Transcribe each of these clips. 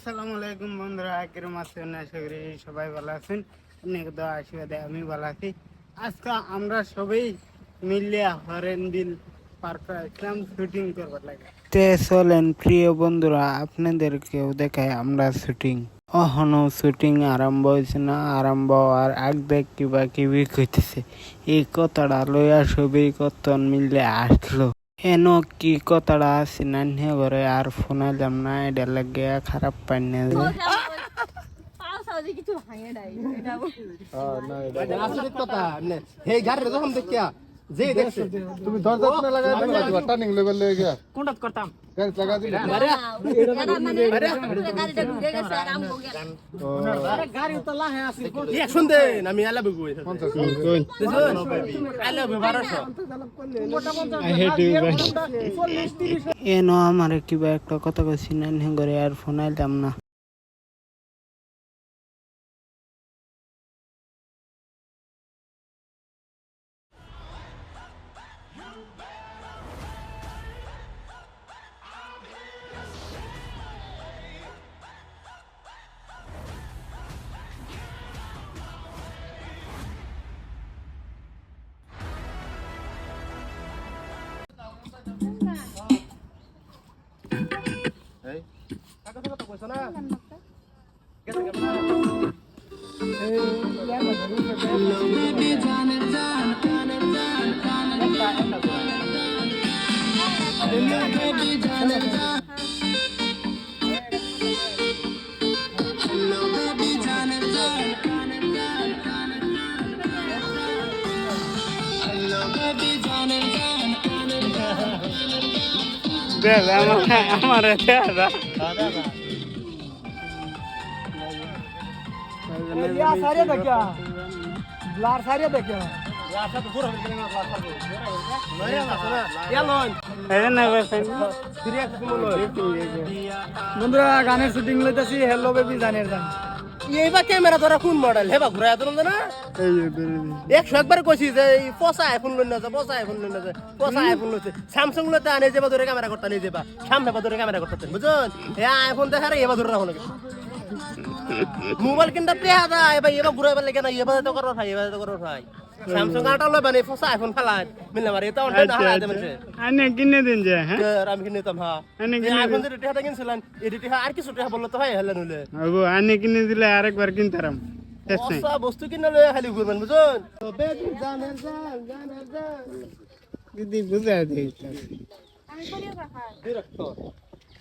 আসসালামু আলাইকুম বন্ধুরা, কিরম আছেন? আশা করি সবাই ভালো আছেন। অনেক দোয়া আশীর্বাদে আমি ভালো আছি। আজকে আমরা সবাই মিলে হরেনবিল পার্কে আসলাম শুটিং করবার লাগে। তে চলেন, প্রিয় বন্ধুরা, আপনাদেরকেও দেখায় আমরা শুটিং। অহনো শুটিং আরম্ভ হয়েছে না, আরম্ভ আর আগ দেখ কিবা কিবি কইতেছে। এই কথাটা লইয়া সবই কতন মিলে আসলো। এন কি কথাটা আছে না নিয়ে ঘরে আর ফোনাইলাম না এটা লাগে খারাপ পাই না যে। পাওসাতে কিছু ভাঙে কথা যে দেখছে। তুমি দরজা খুলে লাগাই দিবা টার্নিং লেভেল লয়ে গিয়া কোনটা করতাম। গাড়ি লাগা দিলে। এটা মানে গাড়িটা ঘুরে গেছে আর আমি আমার কিবা একটা কথা কইছি না। নিয়ে ঘরে আর ফোনাইলাম না আমার সারিয়া দেখিয়া ব্লার সারিয়া বন্ধুরা গানের শুটিং লইতেছি। হ্যালো বেবি জানের গান এইবার ক্যামেরা ধরা কোন মডেল হেবা ঘুরাই দিলাম না? একশো একবার কইছি যে এই পচা আইফোন লই না পচা আইফোন লই না যা পচা আইফোন লইছে। স্যামসাং লইতে আনে যাবা ধরে ক্যামেরা করতে নিয়ে যাবা সামনে বা ধরে ক্যামেরা করতে বুঝুন এ আইফোন দেখারে এবার ধরে রাখো লাগে মোবাইল কিনতে পেহা দা এবার এবার ঘুরাইবার লাগে না এবার তো করো ভাই এবার তো করো ভাই। স্যামসাং আটা লইবা নেই পচা আইফোন ফেলাই মিললে মারি এটা অনলাইন হারা দে মানুষে আনে কিনে দিন যে হ্যাঁ? আমি কিনে নিতাম হ্যাঁ। আনে কিনে আইফোন যে রেটিহাটা কিনছিলেন এই রেটিহা আর কিছু রেটিহা বলল তো ভাই হেলে নইলে। ওগো আনে কিনে দিলে আরেকবার কিনতারাম অসা বস্তু কিনে লয়ে খালি ঘুরবেন বুঝুন? বেবি জানের জান জানের জান। দিদি বুঝাই দিই আমি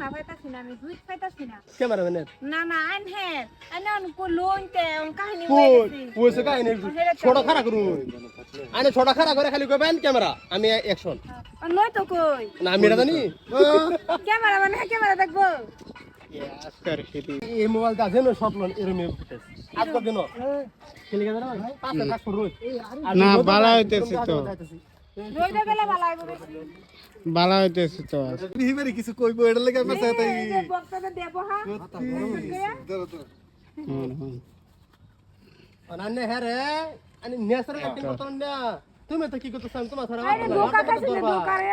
না পাইতাছি না আমি দুধ পাইতাছি না। ক্যামেরাম্যানের না না আইন হে আইন অন কো লোনতে অন কাহিনী হইছে কইছে কাহিনী ছোট খাড়া করুন। আনে ছোট খাড়া করে খালি কইবেন ক্যামেরা আমি অ্যাকশন নই তো কই। না আমি এটা জানি। ক্যামেরা দেখব। এই মোবাইলটা এরম দিন না? বালা হইতেছে তো। বেলা হইতেছে তো কিছু কইবো এটা লাগে আমার সাথে বক্তাদের দেব হ্যাঁ। অনান্য হ্যাঁ রে। আমি করতাম না। তুমি তো কি করতেছ তোমার ধরা আরে ধোকা খাইছিল ধোকা রে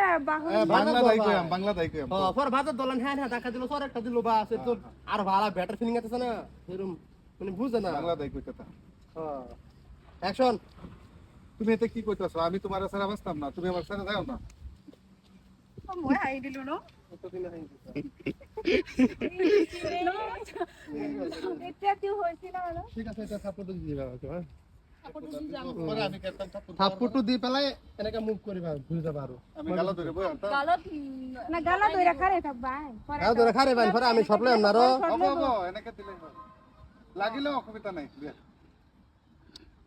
বাংলা দাই কইম বাংলা দাই কইম হ্যাঁ পর ভাত দলান হ্যাঁ হ্যাঁ দেখা দিল সর একটা দিল বা আছে তো আর ভালো বেটার ফিলিং আছে না? এরকম মানে বুঝে না। বাংলা দাই কইতা হ্যাঁ অ্যাকশন। তুমি এতে কি কইতাছো আমি তোমার সারা বাঁচতাম না তুমি আমার সাথে যাও না। মই হাই দিলু ন এটা তুই হইছিল না ঠিক আছে এটা সাপোর্ট দিয়ে দিবা ওকে হ্যাঁ। পেলাই এনেকা মুভ করিবা ভুল যাবা আর। আমি দিলে। লাগিলেও অসুবিধা নাই।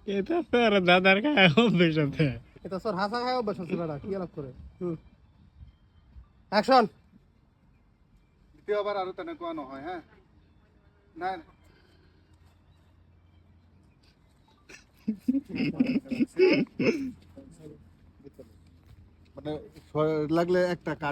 এটা তোর দাদার গায়ে অভ্যেস আছে। এটা সর হাসা খায় অভ্যাস আছে বেটা কি আলাপ করে? অ্যাকশন দ্বিতীয়বার আৰু তেনেকুৱা নহয় হা নাই মানে লাগলে একটা কাট